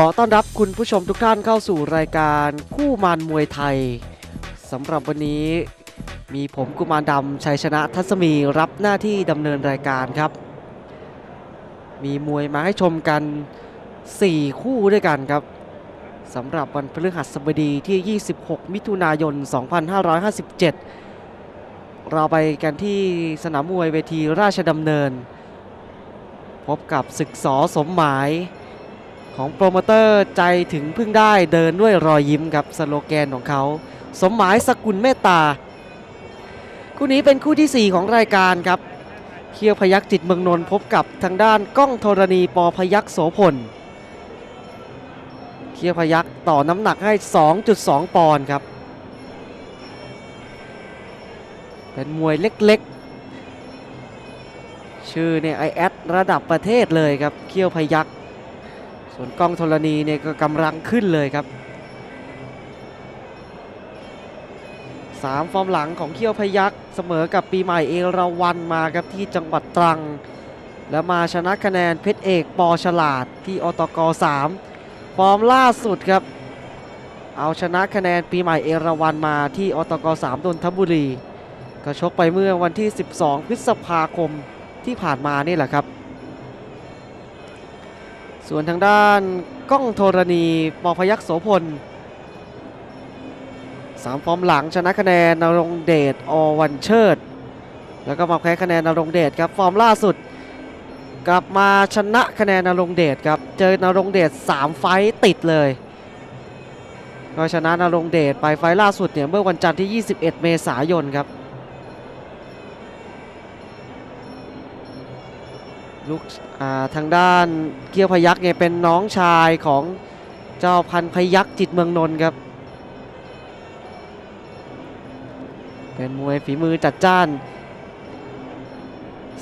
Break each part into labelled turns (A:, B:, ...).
A: ขอต้อนรับคุณผู้ชมทุกท่านเข้าสู่รายการคู่มานมวยไทยสำหรับวันนี้มีผมกุมารดำชัยชนะทัศมีรับหน้าที่ดำเนินรายการครับ มีมวยมาให้ชมกัน 4 คู่ด้วยกันครับสำหรับวันพฤหัสบดีที่ 26 มิถุนายน 2557 เราไปกันที่สนามมวยเวทีราชดำเนิน พบกับศึกสอสมหมาย ของโปรโมเตอร์ใจถึงพึ่งได้เดินด้วยรอยยิ้มครับสโลแกนของเขา สมหมายสกุลเมตตา คู่นี้เป็นคู่ทีสี่ 4 ของรายการครับ เคียวพยักจิตเมืองนนท์พบกับทางด้านก้องธรณีปอพยักโสพล เคียวพยักต่อน้ำหนักให้ 2.2 ปอนด์ครับ เป็นมวยเล็กๆ ชื่อเนี่ยไอแอดระดับประเทศเลยครับ เคียวพยักษ์ ส่วนกล้องธรณีเนี่ยก็กำลังขึ้นเลยครับสามฟอร์มหลังของเขี้ยวพยักเสมอกับปีใหม่เอราวันมาครับที่จังหวัดตรัง แล้วมาชนะคะแนนเพชรเอกปอฉลาดที่อตก3ฟอร์มล่าสุดครับ เอาชนะคะแนนปีใหม่เอราวันมาที่อตก3ดนทบุรี ก็ชกไปเมื่อวันที่ 12 พฤษภาคมที่ผ่านมานี่แหละครับ ส่วนทางด้านก้องโทรณีปอพยักโสพลสามฟอร์มหลังชนะคะแนนนรงเดชอวันเชิด แล้วก็มาแพ้คะแนนนรงเดชครับฟอร์มล่าสุด กลับมาชนะคะแนนนรงเดชครับเจอนรงเดช3 ไฟติดเลยก็ชนะนรงเดชไปไฟล่าสุดเนี่ยเมื่อวันจันทร์ที่ 21 เมษายนครับ ลูกทางด้านเกียวพยักเนี่ยเป็นน้องชายของเจ้าพันพยักจิตเมืองนนท์ครับ เป็นมวยฝีมือจัดจ้าน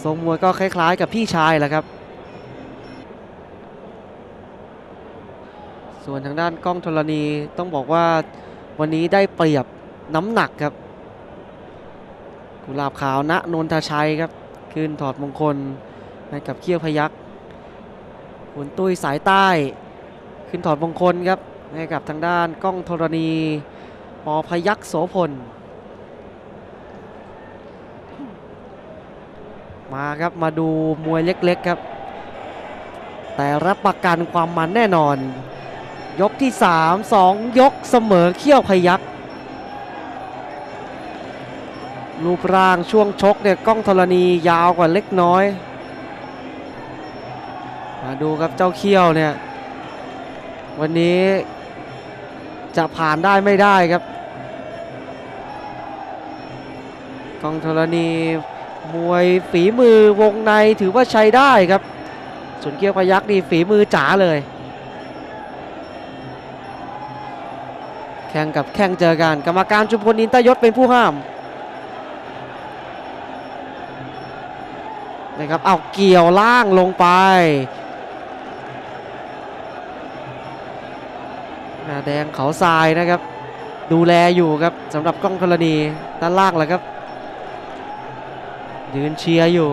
A: ทรงมวยก็คล้ายๆกับพี่ชายแหละครับ ส่วนทางด้านกล้องธรณีต้องบอกว่าวันนี้ได้เปรียบน้ำหนักครับ กุหลาบขาวณนนทชัยครับ ขึ้นถอดมงคล ให้กับเขี้ยวพยักหุนตุ้ยสายใต้ ขึ้นถอดมงคลครับให้กับทางด้านกล้องธรณีปอพยักโสพล มาครับมาดูมวยเล็กๆครับ แต่รับประกันความมันแน่นอน ยกที่ 3 2 ยกเสมอเขี้ยวพยักรูปร่างช่วงชกเนี่ยกล้องธรณียาวกว่าเล็กน้อย มาดูครับเจ้าเขี้ยวเนี่ย วันนี้จะผ่านได้ไม่ได้ครับ กองธรณีมวยฝีมือวงในถือว่าใช้ได้ครับส่วนเกียวพยักนี่ฝีมือจ๋าเลย แข่งกับแข่งเจอกันกรรมการชุมพลอินตยศเป็นผู้ห้ามนะครับเอาเกี่ยวล่างลงไป แดงเขาทรายนะครับ ดูแลอยู่ครับสำหรับกล้องธรณีด้านล่างแหละครับยืนเชียร์อยู่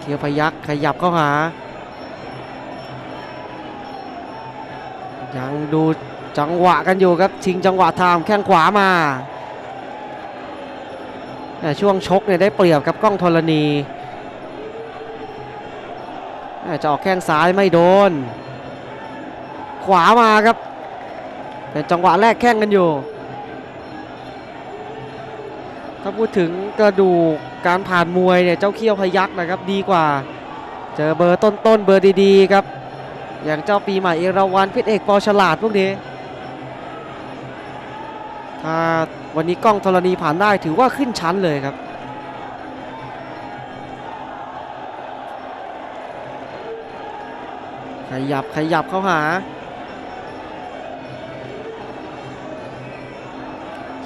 A: เคียวพยักขยับเข้าหา ยังดูจังหวะกันอยู่ครับชิงจังหวะทามแข้งขวามาแต่ช่วงชกเนี่ยได้เปรียบกับกล้องธรณีจะออกแข้งซ้ายไม่โดน ขวามาครับเป็นจังหวะแรกแข้งกันอยู่ ถ้าพูดถึงกระดูกการผ่านมวยเนี่ยเจ้าเขี้ยวพยักนะครับดีกว่า เจอเบอร์ต้นๆเบอร์ดีๆครับ อย่างเจ้าปีใหม่เอราวันเพชรเอกปอฉลาดพวกนี้ถ้าวันนี้กล้องธรณีผ่านได้ถือว่าขึ้นชั้นเลยครับขยับขยับเข้าหา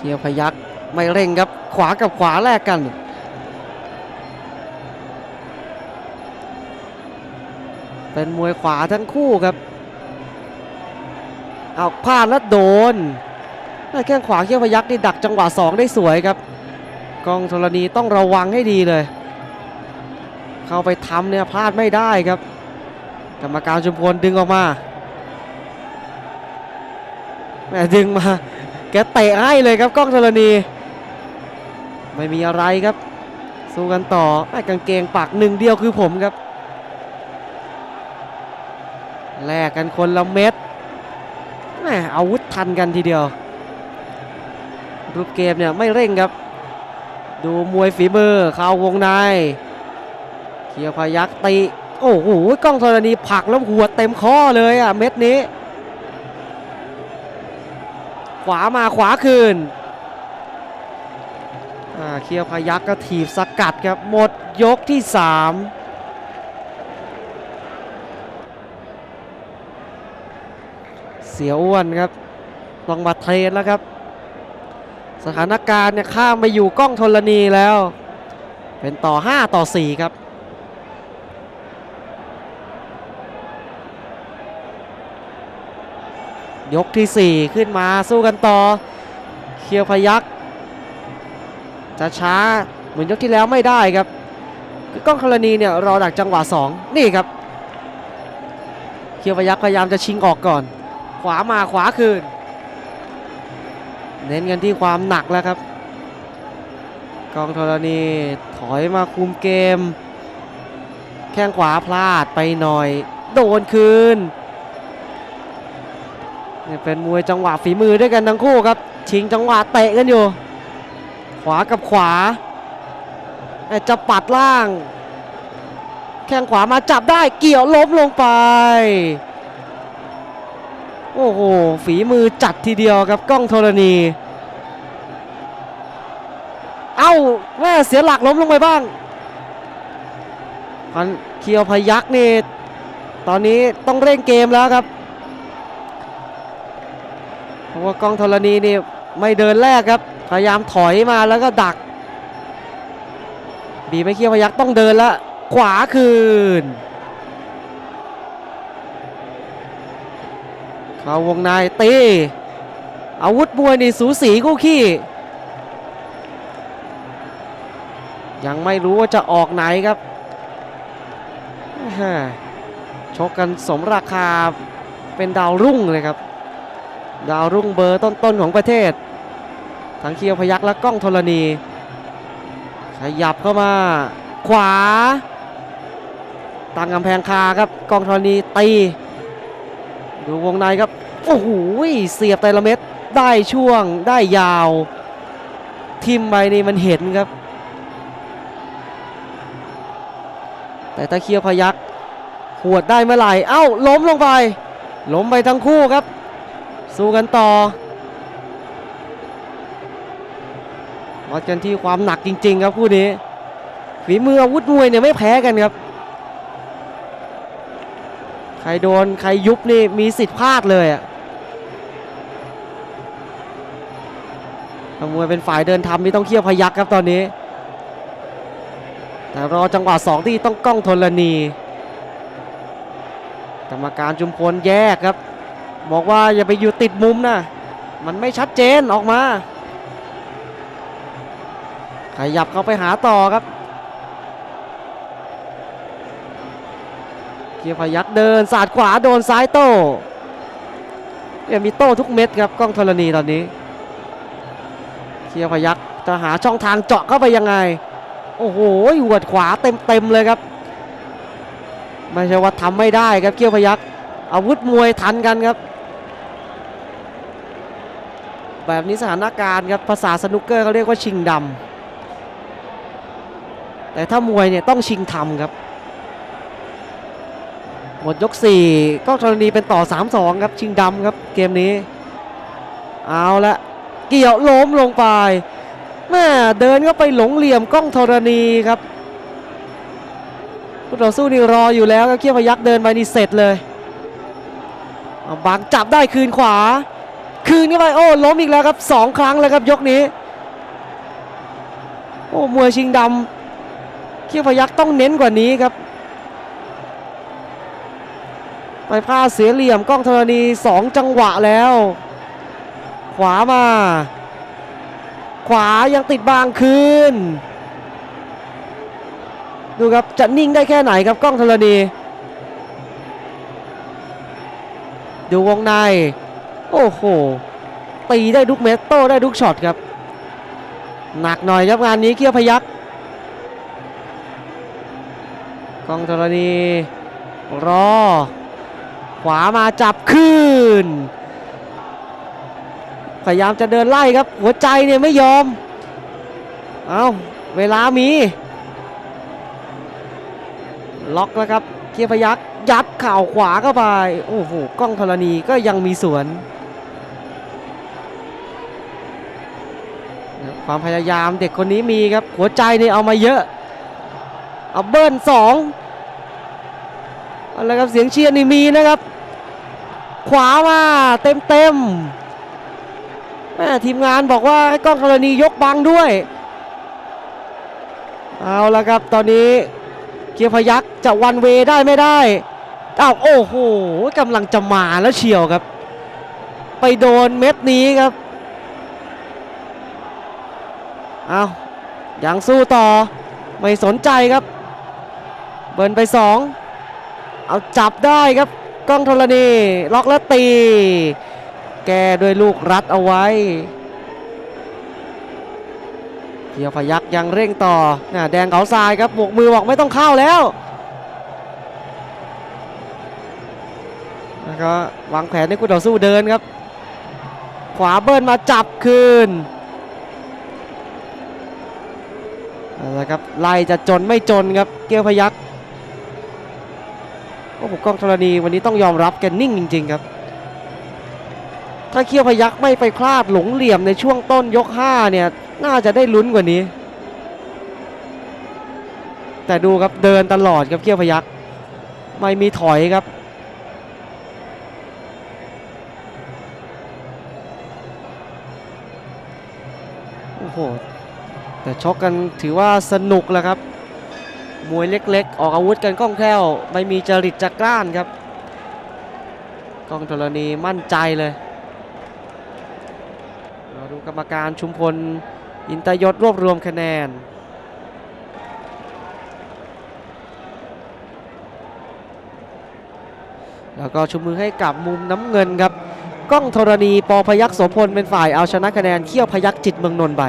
A: เคียวพยักไม่เร่งครับ ขวากับขวาแลกกัน เป็นมวยขวาทั้งคู่ครับเอาพลาดแล้วโดนแข้งขวาเขี้ยวพยักนี่ดักจังหวะ 2 ได้สวยครับ กองธรณีต้องระวังให้ดีเลย เข้าไปทำเนี่ยพลาดไม่ได้ครับกกรรมการชุมพลดึงออกมาแม่ดึงมา แกเตะให้เลยครับกล้องธรณี ไม่มีอะไรครับ สู้กันต่อแม่กางเกงปากหนึ่งเดียวคือผมครับ แลกกันคนละเม็ดแมอาวุธทันกันทีเดียว รูปเกมเนี่ยไม่เร่งครับ ดูมวยฝีมือเข้าวงในเคียวพยักตีโอ้โหกล้องธรณีผักแล้วหัวเต็มข้อเลยอะเม็ดนี้ ขวามาขวาคืนเคียวพยักก็ถีบสกัดครับ หมดยกที่ 3เสียอ้วนครับต้องมาเทรนแล้วครับ สถานการณ์เนี่ยข้ามไปอยู่กล้องธรณีแล้ว เป็นต่อ 5 ต่อ 4 ครับ ยกที่ 4 ขึ้นมาสู้กันต่อ เคียวพยักจะช้าเหมือนยกที่แล้วไม่ได้ครับคือกล้องธรณีเนี่ยรอดักจังหวะ 2 นี่ครับ เคียวพยักพยายามจะชิงออกก่อน ขวามาขวาคืน เน้นกันที่ความหนักแล้วครับกองธรณีถอยมาคุมเกม แข้งขวาพลาดไปหน่อย โดนคืน เนี่ยเป็นมวยจังหวะฝีมือด้วยกันทั้งคู่ครับ ชิงจังหวะเตะกันอยู่ ขวากับขวา จะปัดล่าง แข้งขวามาจับได้เกี่ยวล้มลงไป โอ้โห ฝีมือจัดทีเดียวครับกล้องธรณี เอ้าแม่เสียหลักล้มลงไปบ้างพันเคียวพยักนี่ตอนนี้ต้องเร่งเกมแล้วครับ ว่ากล้องธรณีนี่ไม่เดินแรกครับ พยายามถอยมาแล้วก็ดัก บีไม่เคี้ยวพยักต้องเดินล้วขวาคืน เข้าวงในตีอาวุธมวยนี่สูสีคู่ขี้ ยังไม่รู้ว่าจะออกไหนครับ ชกกันสมราคาเป็นดาวรุ่งเลยครับ ดาวรุ่งเบอร์ต้นๆของประเทศทั้งเคียวพยักและก้องธรณี ขยับเข้ามา ขวาตั้งกำแพงคาครับกองธรณีตี ดูวงในครับ โอ้โหเสียบแต่ละเม็ดได้ช่วงได้ยาว ทิมไปนี่มันเห็นครับ แต่ตะเคียวพยักหวดได้เมื่อไหร่ เอ้า ล้มลงไป ล้มไปทั้งคู่ครับ สู้กันต่อวัดกันที่ความหนักจริง ๆ ครับคู่นี้ฝีมืออาวุธมวยเนี่ยไม่แพ้กันครับ ใครโดนใครยุบนี่มีสิทธิ์พลาดเลยอะมวยเป็นฝ่ายเดินทำนี่ต้องเคี่ยวพยักครับตอนนี้ แต่รอจังหวะสองที่ต้องกล้องธรณีกรรมการจุมพลแยกครับ บอกว่าอย่าไปอยู่ติดมุมนะมันไม่ชัดเจนออกมา ขยับเข้าไปหาต่อครับ เกียร์พยักเดินสาดขวาโดนซ้ายโต้เนี่ยมีโต้ทุกเม็ดครับกล้องธรณีตอนนี้ เกียร์พยักจะหาช่องทางเจาะเข้าไปยังไง โอ้โหหัวดขวาเต็มเต็มเลยครับ ไม่ใช่ว่าทำไม่ได้ครับเกียวพยักอาวุธมวยทันกันครับ แบบนี้สถานการณ์ครับภาษาสนุกเกอร์เขาเรียกว่าชิงดำแต่ถ้ามวยเนี่ยต้องชิงทำครับ หมดยก 4 ก็ธรณีเป็นต่อ 3-2 ครับ ชิงดำครับเกมนี้ เอาละเกี่ยวล้มลงไปแม่เดินก็ไปหลงเหลี่ยมกล้องธรณีครับผู้ต่อสู้นี่รออยู่แล้วครับเขี้ยวพยักเดินไปนี่เสร็จเลยเอาบังจับได้คืนขวา คืนเข้าไปโอ้ล้มอีกแล้วครับสองครั้งเลยครับยกนี้ โอ้มวยชิงดำเขี้ยวพยักต้องเน้นกว่านี้ครับ ไปพลาดเสียเหลี่ยมกล้องธรณีสองจังหวะแล้ว ขวามา ขวายังติดบางคืนดูครับจะนิ่งได้แค่ไหนครับกล้องธรณี ดูวงใน โอ้โหตีได้ทุกเม็ดโต้ได้ทุกช็อตครับ หนักหน่อยครับงานนี้เกียวพยักกองธรณีรอ ขวามาจับคืนพยายามจะเดินไล่ครับ หัวใจเนี่ยไม่ยอม เอาเวลามี ล็อกแล้วครับ เกียร์พยักยัดข่าวขวาเข้าไป โอ้โห กล้องธรณีก็ยังมีสวน ความพยายามเด็กคนนี้มีครับ หัวใจนี่เอามาเยอะ เอาเบิ้ลสองอะไรครับเสียงเชียร์นี่มีนะครับ ขวามาเต็มเต็มๆแม่ทีมงานบอกว่าให้กล้องธรณียกบังด้วย เอาละครับตอนนี้เกียร์พยักจะวันเวได้ไม่ได้อ้าวโอ้โหกำลังจะมาแล้วเฉียวครับ ไปโดนเม็ดนี้ครับ เอายังสู้ต่อไม่สนใจครับ เบิร์นไปสองเอาจับได้ครับกล้องธรณีล็อกแล้วตี แกด้วยลูกรัดเอาไว้เกียวพยักยังเร่งต่อน่ะแดงเขาทรายครับบวกมือบอกไม่ต้องเข้าแล้วแล้วก็วางแผนให้คู่ต่อสู้เดินครับ ขวาเบิร์นมาจับคืน เอาละครับไล่จะจนไม่จนครับเกียวพยักโอ้โหกล้องธรณีวันนี้ต้องยอมรับแกนิ่งจริง ๆ ครับ ถ้าเคียวพยักไม่ไปพลาดหลงเหลี่ยมในช่วงต้นยก5เนี่ยน่าจะได้ลุ้นกว่านี้ แต่ดูครับเดินตลอดครับเคียวพยักไม่มีถอยครับโอ้โห แต่ชกกันถือว่าสนุกแหล้วครับ มวยเล็กๆ ออกอาวุธกันคล่องแคล่ว ไม่มีจริตจักร้านครับกล้องธรณีมั่นใจเลยเราดูกรรมการชุมพล อินตยศรวบรวมคะแนนแล้วก็ชุมมือให้กับมุมน้ำเงินครับกล้องธรณีปอพยักษ์โสพลเป็นฝ่ายเอาชนะคะแนนเขี้ยวพยักษ์จิตเมืองนนท์ไป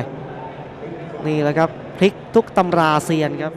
A: นี่แหละครับพลิกทุกตำราเซียนครับ